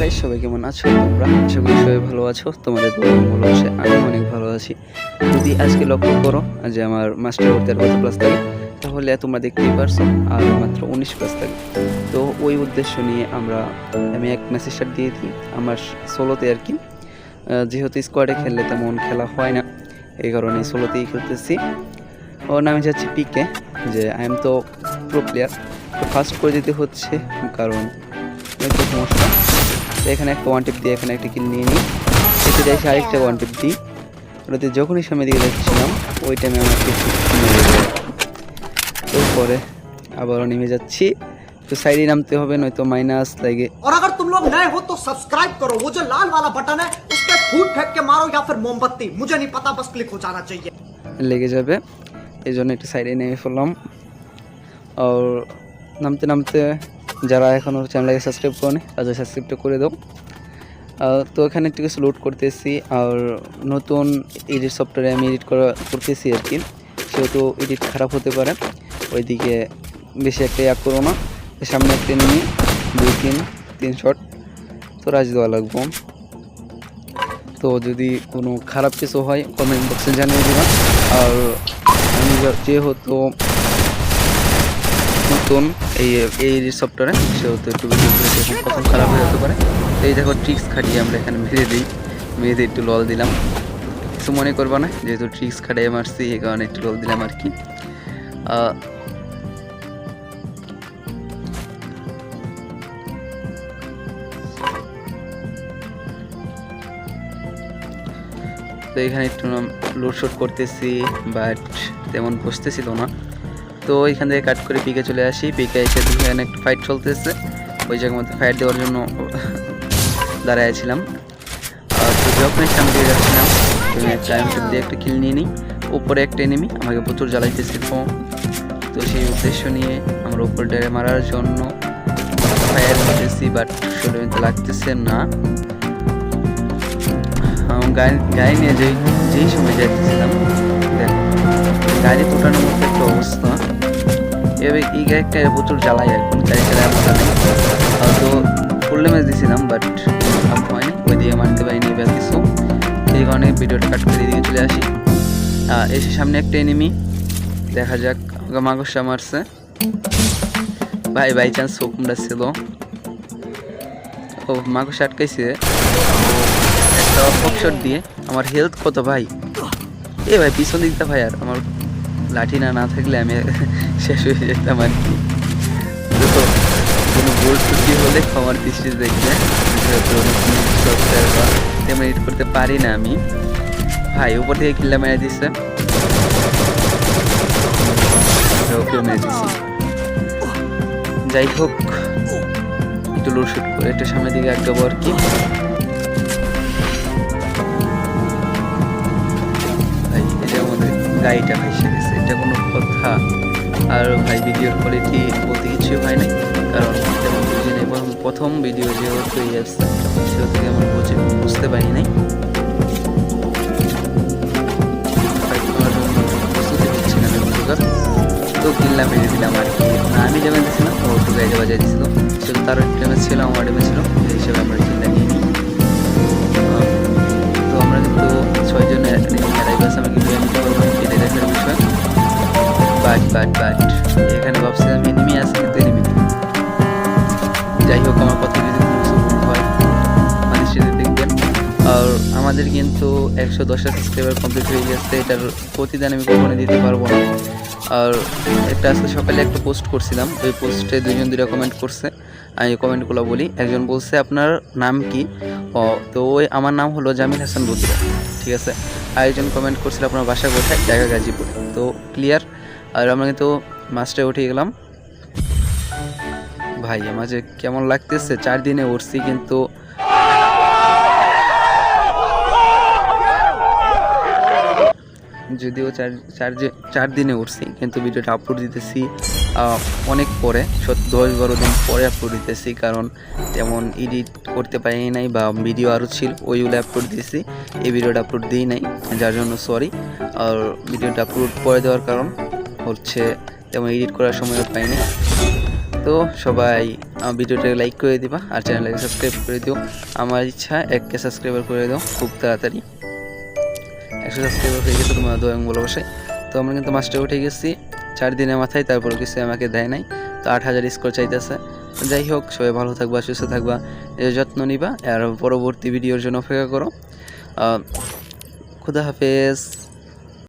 Guys, সবাই কেমন আছো? তোমরা আশা করি সবাই ভালো আছো। তোমাদের মঙ্গল আছে আমি অনেক ভালো আছি। যদি আজকে লক্ষ্য করো যে আমার মাস্টার করতে আর কত প্লাস থাকে তাহলে তোমরা দেখতেই পারছ, আর মাত্র উনিশ প্লাস থাকে তো ওই উদ্দেশ্য নিয়ে আমরা, আমি এক মেসেজ স্টার্ট দিয়ে দিই। আমার সোলোতে আর কি যেহেতু স্কোয়াডে খেললে তেমন খেলা হয় না, এই কারণে সোলোতেই খেলতেছি। ওর নামে যাচ্ছে পিকে যে আই এম তো প্রো প্লেয়ার ফার্স্ট করে দিতে হচ্ছে, কারণ সমস্যা তো এখানে একটা ওয়ান টিপ দিয়ে এখানে একটা কিল নিয়ে নিই এতে যাইছি আরেকটা ওয়ান টিপ দিই ওটাতে যখনই সামনে দিকে যাচ্ছিলাম ওই টাইমে আমার কিছু মেরে যায় এরপরে আবারও নেমে যাচ্ছি তো সাইডে নামতে হবে নয়তো মাইনাস লাগে और अगर तुम लोग नए हो तो सब्सक्राइब करो वो जो लाल वाला बटन है उस पर फूट फेंक के मारो या फिर मोमबत्ती मुझे नहीं पता बस क्लिक हो जाना चाहिए লেগে যাবে এই জন্য একটু সাইডে নেমে ফেললাম আর নামতে নামতে যারা এখনও চ্যানেলটাকে সাবস্ক্রাইব করেনি, তাদের সাবস্ক্রাইবটা করে দাও। তো এখানে একটু কিছু লোড করতেছি, আর নতুন এডিট সফটওয়্যারে আমি এডিট করা করতেছি আর কি। সেহেতু এডিট খারাপ হতে পারে, ওইদিকে বেশি একটা ইয়া করো না। সামনে একটা নিয়ে দুই, তিন তিন শট তো রাজ দেওয়া লাগবো। তো যদি কোনো খারাপ কিছু হয় কমেন্ট বক্সে জানিয়ে দিবা। আর আমি যেহেতু নতুন এই এই সফটওয়্যারে সেহেতু একটু প্রথম খারাপ হয়ে যেতে পারে। এই দেখো ট্রিক্স খাটিয়ে আমরা এখানে মেরে দিই। মেয়েদের একটু লল দিলাম। কিছু মনে করবা না, যেহেতু ট্রিক্স খাটিয়ে মারছি, এই কারণে একটু লল দিলাম আর কি। তো এখানে একটু লোডশট করতেছি বাট তেমন বসতেছিল না। তো এখান থেকে কাট করে পিকে চলে আসি। পিকে এসে এখানে একটু ফাইট চলতেছে। ওই জায়গার মধ্যে ফাইট দেওয়ার জন্য দাঁড়ায় ছিলাম। আর তো যখনই সামনে দিয়ে যাচ্ছিলাম। একটা টাইম দিয়ে একটা কিল নিয়ে নিই। উপরে একটা এনিমি আমাকে প্রচুর জ্বালাইতেছিল তো সেই উদ্দেশ্য নিয়ে আমার উপর ডেরে মারার জন্য ফায়ার করতেছি বাট শুরুতে লাগতেছে না। গাড়ি নিয়ে যেই যেই সময় যাচ্ছিলাম গাড়ি তোটানোর মতো একটা অবস্থা। এবার এই গাড়িটা প্রচুর জ্বালাই এখন গাড়ি চালায় মজা নেই। হয়তো ফুল ড্যামেজ দিয়েছিলাম বাট হয়নি ওই দিকে মারতে পারিনি এবার কিছু। এই কারণে ভিডিওটা কাট করে দিয়ে চলে আসি। এসে সামনে একটা এনিমি দেখা যাক মাগসা মারছে। ভাই বাই চান্স হুকুমটা ছিল। ও মাগসা আটকাইছে। একটা অপশট দিয়ে। আমার হেলথ কত, ভাই? এ, ভাই, পিছন দিকটা, ভাই, আর আমার লাঠি না না থাকলে আমি শেষ হয়ে যেতাম আর কি। কোনো গোল ছুটি হলে ক্ষমার দৃষ্টি দেখবে। যেহেতু সফটওয়্যার বা তেমন এডিট করতে পারি না আমি। ভাই, উপর থেকে কিল্লা মেরে দিচ্ছে যাই হোক, একটু লোড শুট করে একটু সামনের দিকে আগাবো আর কি। গাড়িটা ভেসে গেছে। এটা কোনো কথা। আর ভাই ভিডিওর কোয়ালিটি বলতে কিছু হয় নাই। কারণ যেমন বুঝি নাই। প্রথম ভিডিও যেহেতু এই আসছে সেহেতু আমার বুঝে বুঝতে পারি নাই। তো কিনলাম মেরে দিলাম আর কি। না, আমি যেমন দিয়েছিলাম ও একটু গাড়ি বাজাই দিয়েছিল সেহেতু তার ড্যামেজ ছিল, আমার ড্যামেজ ছিল। সেই হিসেবে আমরা কিনটা নিয়ে নিই। তো আমরা কিন্তু ছয়জন অ্যারাইভার্স আমাকে বাট বাট এখানে ভাবছিলাম এনিমি আছে, কিন্তু যাই হোক, আমার কথা যদি দেখবেন। আর আমাদের কিন্তু একশো দশটা সাবস্ক্রাইবার কমপ্লিট হয়ে গেছে, এটার প্রতিদান আমি কখনো দিতে পারব না। আর একটা আজকে সকালে একটা পোস্ট করছিলাম, ওই পোস্টে দুজন দুটা কমেন্ট করছে। আমি কমেন্টগুলো বলি। একজন বলছে, আপনার নাম কি? ও, তো ওই আমার নাম হলো জামিল হাসান বদুরা ঠিক আছে? আরেকজন কমেন্ট করছিল, আপনার বাসা কোথায়? জায়গা গাজীপুর। তো ক্লিয়ার আর আমরা কিন্তু মাস্টারে উঠে গেলাম। ভাই, আমার যে কেমন লাগতেছে চার দিনে উঠছি কিন্তু। যদিও চার চার চার দিনে উঠছি, কিন্তু ভিডিওটা আপলোড দিতেছি অনেক পরে দশ বারো দিন পরে আপলোড দিতেছি, কারণ তেমন এডিট করতে পারি নাই বা ভিডিও আরও ছিল, ওইগুলো আপলোড দিয়েছি এই ভিডিওটা আপলোড দিই নাই, যার জন্য সরি আর ভিডিওটা আপলোড করে দেওয়ার কারণ। হচ্ছে, তেমন এডিট করার সময়ও পাইনি। তো সবাই, আমার ভিডিওটাকে লাইক করে দিবা, আর চ্যানেলটাকে সাবস্ক্রাইব করে দিও। আমার ইচ্ছা, এককে সাবস্ক্রাইবার করে দাও, খুব তাড়াতাড়ি। একশো সাবস্ক্রাইবার হয়ে গেছে তোমার দোয়াং ভালোবাসায়। তো আমরা কিন্তু মাস্টার উঠে গেছি, চার দিনের মাথায় তারপর কিছু আমাকে দেয় নাই। তো আট হাজার স্কোর চাইতেছে। যাই হোক, সবাই ভালো থাকবা, সুস্থ থাকবা যত্ন নিবা, আর পরবর্তী ভিডিওর জন্য অপেক্ষা করো। খুদা হাফেজ।